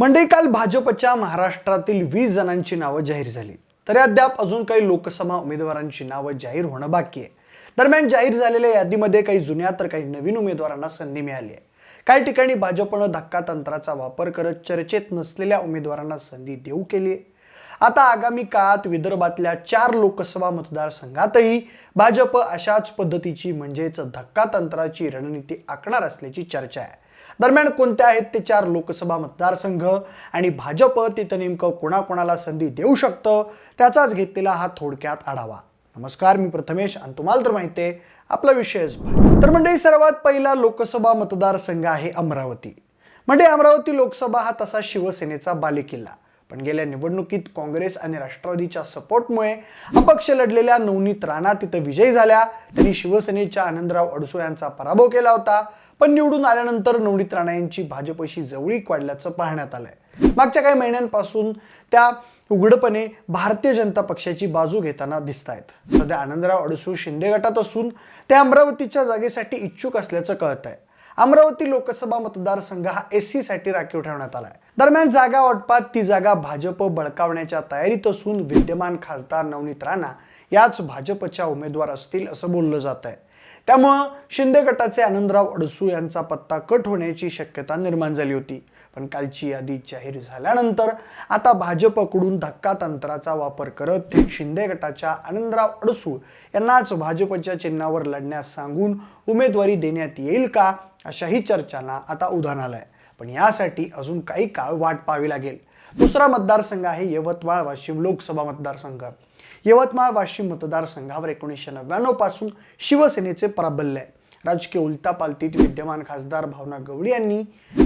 म्हणजे काल भाजपच्या महाराष्ट्रातील वीस जणांची नावं जाहीर झाली. तरी अद्याप अजून काही लोकसभा उमेदवारांची नावं जाहीर होणं बाकी आहे. दरम्यान जाहीर झालेल्या यादीमध्ये काही जुन्या तर काही नवीन उमेदवारांना संधी मिळाली आहे. काही ठिकाणी भाजपनं धक्का तंत्राचा वापर करत चर्चेत नसलेल्या उमेदवारांना संधी देऊ केली आहे. आता आगामी काळात विदर्भातल्या चार लोकसभा मतदारसंघातही भाजप अशाच पद्धतीची म्हणजेच धक्का तंत्राची रणनीती आखणार असल्याची चर्चा आहे. दरम्यान कोणत्या आहेत ते चार लोकसभा मतदारसंघ आणि भाजप तिथं नेमकं कोणाकोणाला संधी देऊ शकतं त्याचाच घेतलेला हा थोडक्यात आढावा. नमस्कार मी प्रथमेश आणि तुम्हाला तर माहिती आहे आपला विषयच तर म्हणजे सर्वात पहिला लोकसभा मतदारसंघ आहे अमरावती. म्हणजे अमरावती लोकसभा हा तसा शिवसेनेचा बालेकिल्ला. पण गेल्या निवडणुकीत काँग्रेस आणि राष्ट्रवादीच्या सपोर्टमुळे अपक्ष लढलेल्या नवनीत राणा तिथं विजयी झाल्या. त्यांनी शिवसेनेच्या आनंदराव अडसूळ यांचा पराभव केला होता. पण निवडून आल्यानंतर नवनीत राणा यांची भाजपशी जवळीक वाढल्याचं पाहण्यात आलंय. मागच्या काही महिन्यांपासून त्या उघडपणे भारतीय जनता पक्षाची बाजू घेताना दिसत आहेत सध्या आनंदराव अडसूळ शिंदे गटात असून ते अमरावतीच्या जागेसाठी इच्छुक असल्याचं कळत आहे अमरावती लोकसभा मतदारसंघ हा एससाठी राखीव ठेवण्यात आलाय. दरम्यान जागा वाटपात ती जागा भाजप बळकावण्याच्या तयारीत असून विद्यमान खासदार नवनीत राणा याच भाजपच्या उमेदवार असतील असं बोललं जात आहे. त्यामुळं शिंदे गटाचे आनंदराव अडसू यांचा पत्ता कट होण्याची शक्यता निर्माण झाली होती. पण कालची यादी जाहीर झाल्यानंतर आता भाजपकडून धक्का तंत्राचा वापर करत थेट शिंदे गटाच्या आनंदराव अडसूळ यांनाच भाजपच्या चिन्हावर लढण्यास सांगून उमेदवारी देण्यात येईल का अशाही चर्चांना आता उधाण आलंय. पण यासाठी अजून काही काळ वाट पाहावी लागेल. दुसरा मतदारसंघ आहे यवतमाळ वाशिम लोकसभा मतदारसंघ. यवतमाळ वाशिम मतदारसंघावर एकोणीसशे नव्याण्णवपासून शिवसेनेचे प्राबल्य आहे. राजकीय उलटापालतीत विद्यमान खासदार भावना गवळी यांनी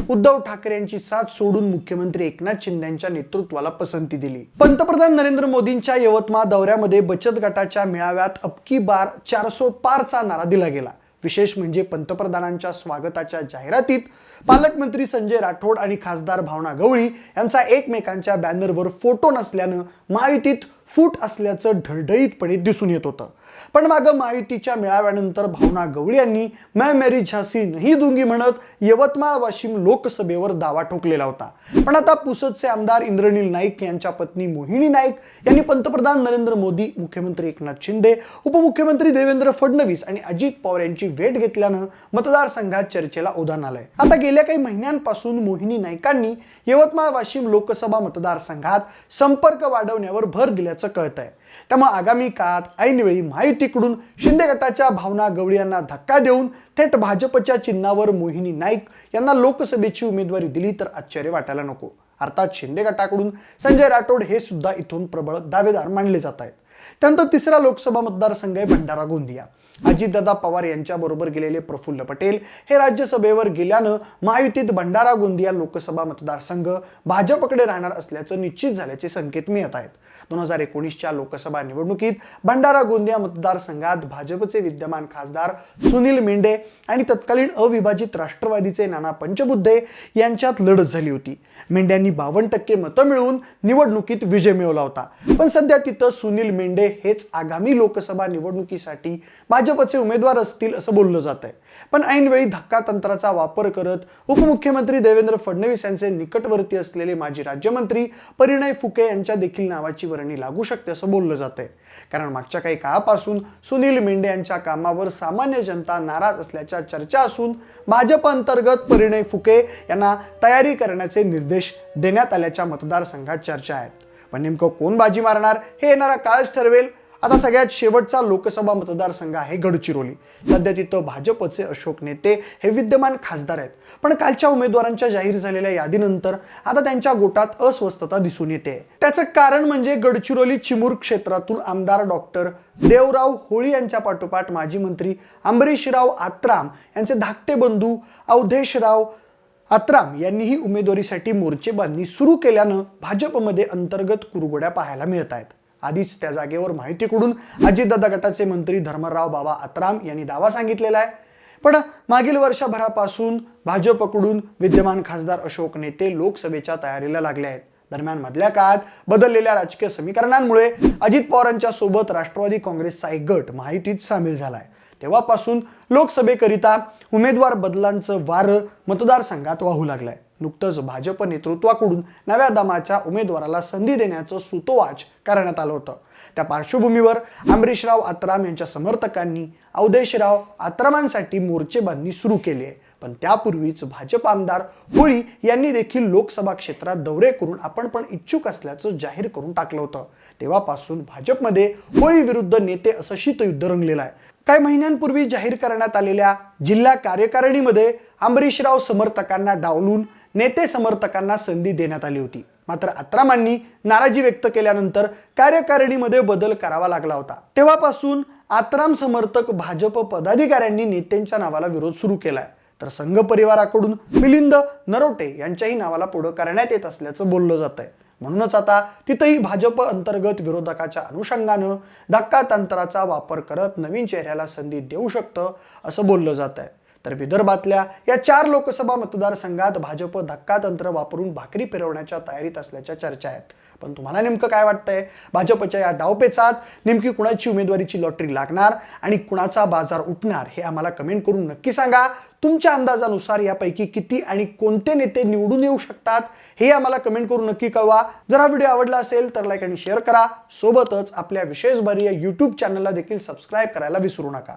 उद्धव ठाकरे यांची साथ सोडून मुख्यमंत्री एकनाथ शिंदे यांच्या नेतृत्वाला पसंती दिली. पंतप्रधान नरेंद्र मोदींच्या यवतमाळ दौऱ्यामध्ये बचत गटाच्या मेळाव्यात अबकी बार चारसो पारचा नारा दिला गेला. विशेष म्हणजे पंतप्रधानांच्या स्वागताच्या जाहिरातीत पालकमंत्री संजय राठोड आणि खासदार भावना गवळी यांचा एकमेकांच्या बॅनरवर फोटो नसल्यानं महायुतीत फूट असल्याचं ढळढळीतपणे दिसून येत होतं. पण मागं महायुतीच्या मेळाव्यानंतर भावना गवळी यांनी मॅ मेरी झासी नाही दुंगी म्हणत यवतमाळ वाशिम लोकसभेवर दावा ठोकलेला होता. पण आता पुसदचे आमदार इंद्रनील नाईक यांच्या पत्नी मोहिनी नाईक यांनी पंतप्रधान नरेंद्र मोदी मुख्यमंत्री एकनाथ शिंदे उपमुख्यमंत्री देवेंद्र फडणवीस आणि अजित पवार यांची भेट घेतल्यानं मतदारसंघात चर्चेला उधाण आलंय. आता गेल्या काही महिन्यांपासून मोहिनी नाईकांनी यवतमाळ वाशिम लोकसभा मतदारसंघात संपर्क वाढवण्यावर भर दिल्याचं कळत आहे त्यामुळे आगामी काळात ऐनवेळी महायुतीकडून शिंदे गटाच्या भावना गवळी यांना धक्का देऊन थेट भाजपच्या चिन्हावर मोहिनी नाईक यांना लोकसभेची उमेदवारी दिली तर आश्चर्य वाटायला नको. अर्थात शिंदे गटाकडून संजय राठोड हे सुद्धा इथून प्रबळ दावेदार मानले जात आहेत. त्यानंतर तिसरा लोकसभा मतदारसंघ आहे भंडारा गोंदिया. अजितदादा पवार यांच्याबरोबर गेलेले प्रफुल्ल पटेल हे राज्यसभेवर गेल्यानं महायुतीत भंडारा गोंदिया लोकसभा मतदारसंघ भाजपकडे राहणार असल्याचं निश्चित झाल्याचे संकेत मिळत आहेत. दोन हजार एकोणीसच्या लोकसभा निवडणुकीत भंडारा गोंदिया मतदारसंघात भाजपचे विद्यमान खासदार सुनील मेंढे आणि तत्कालीन अविभाजित राष्ट्रवादीचे नाना पंचबुद्धे यांच्यात लढत झाली होती. मेंढ्यांनी बावन्न टक्के मतं मिळवून निवडणुकीत विजय मिळवला होता. पण सध्या तिथं सुनील मेंढे हेच आगामी लोकसभा निवडणुकीसाठी भाजपचे उमेदवार असतील असं बोललं जात आहे. पण ऐनवेळी धक्का तंत्राचा वापर करत उपमुख्यमंत्री देवेंद्र फडणवीस यांचे निकटवर्ती असलेले माजी राज्यमंत्री परिणय फुके यांच्या देखील नावाची वर्णी लागू शकते असं बोललं जात आहे. कारण मागच्या काही काळापासून सुनील मेंढे यांच्या कामावर सामान्य जनता नाराज असल्याच्या चर्चा असून भाजप अंतर्गत परिणय फुके यांना तयारी करण्याचे निर्देश देण्यात आल्याच्या मतदारसंघात चर्चा आहेत. पण नेमकं कोण बाजी मारणार हे येणारा काळच ठरवेल आता सगळ्यात शेवटचा लोकसभा मतदारसंघ आहे गडचिरोली. सध्या तिथं भाजपचे अशोक नेते हे विद्यमान खासदार आहेत. पण कालच्या उमेदवारांच्या जाहीर झालेल्या यादीनंतर आता त्यांच्या गोटात अस्वस्थता दिसून येते. त्याचं कारण म्हणजे गडचिरोली चिमूर क्षेत्रातून आमदार डॉक्टर देवराव होळी यांच्या पाठोपाठ माजी मंत्री अंबरीशराव आत्राम यांचे धाकटे बंधू अवधेशराव आत्राम यांनीही उमेदवारीसाठी मोर्चे बांधणी सुरू केल्यानं भाजपमध्ये अंतर्गत कुरगोड्या पाहायला मिळत आहेत. आधीच त्या जागेवर माहितीकडून अजितदादा गटाचे मंत्री धर्मराव बाबा आत्राम यांनी दावा सांगितलेला आहे. पण मागील वर्षभरापासून भाजपकडून विद्यमान खासदार अशोक नेते लोकसभेच्या तयारीला लागले आहेत. दरम्यान मधल्या काळात बदललेल्या राजकीय समीकरणांमुळे अजित पवारांच्या सोबत राष्ट्रवादी काँग्रेसचा एक गट माहितीत सामील झालाय. तेव्हापासून लोकसभेकरिता उमेदवार बदलांचं वारं मतदारसंघात वाहू लागलंय. नुकतंच भाजप नेतृत्वाकडून नव्या दमाच्या उमेदवाराला संधी देण्याचं सुतोवाच करण्यात आलं होतं. त्या पार्श्वभूमीवर अमरीशराव आत्राम यांच्या समर्थकांनी अवधेशराव आत्रामांसाठी मोर्चेबांधणी सुरू केली आहे. पण त्यापूर्वीच भाजप आमदार होळी यांनी देखील लोकसभा क्षेत्रात दौरे करून आपण पण इच्छुक असल्याचं जाहीर करून टाकलं होतं. तेव्हापासून भाजपमध्ये होळी विरुद्ध नेते असं शीतयुद्ध रंगलेलं आहे. काही महिन्यांपूर्वी जाहीर करण्यात आलेल्या जिल्हा कार्यकारिणीमध्ये अंबरीशराव समर्थकांना डावलून नेते समर्थकांना संधी देण्यात आली होती. मात्र आत्रामांनी नाराजी व्यक्त केल्यानंतर कार्यकारिणीमध्ये बदल करावा लागला होता. तेव्हापासून आत्राम समर्थक भाजप पदाधिकाऱ्यांनी नेत्यांच्या नावाला विरोध सुरू केलाय. तर संघ परिवाराकडून मिलिंद नरोटे यांच्याही नावाला पुढं करण्यात येत असल्याचं बोललं जात आहे म्हणूनच आता तिथंही भाजप अंतर्गत विरोधकाच्या अनुषंगानं धक्का तंत्राचा वापर करत नवीन चेहऱ्याला संधी देऊ शकतं असं बोललं जात आहे तर विदर्भातल्या या चार लोकसभा मतदारसंघात भाजप धक्का तंत्र वापरून भाकरी फिरवण्याच्या तयारीत असल्याच्या चर्चा आहेत. पण तुम्हाला नेमकं काय वाटतंय? भाजपच्या या डावपेचात नेमकी कुणाची उमेदवारीची लॉटरी लागणार आणि कुणाचा बाजार उठणार हे आम्हाला कमेंट करून नक्की सांगा. तुमच्या अंदाजानुसार यापैकी किती आणि कोणते नेते निवडून येऊ शकतात हे आम्हाला कमेंट करून नक्की कळवा. जर हा व्हिडिओ आवडला असेल तर लाईक आणि शेअर करा. सोबतच आपल्या विशेष बरी या यूट्यूब चॅनलला देखील सबस्क्राईब करायला विसरू नका.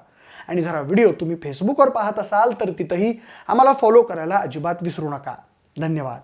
आणि जरा व्हिडिओ तुम्ही फेसबुकवर पाहत असाल तर तिथंही आम्हाला फॉलो करायला अजिबात विसरू नका. धन्यवाद.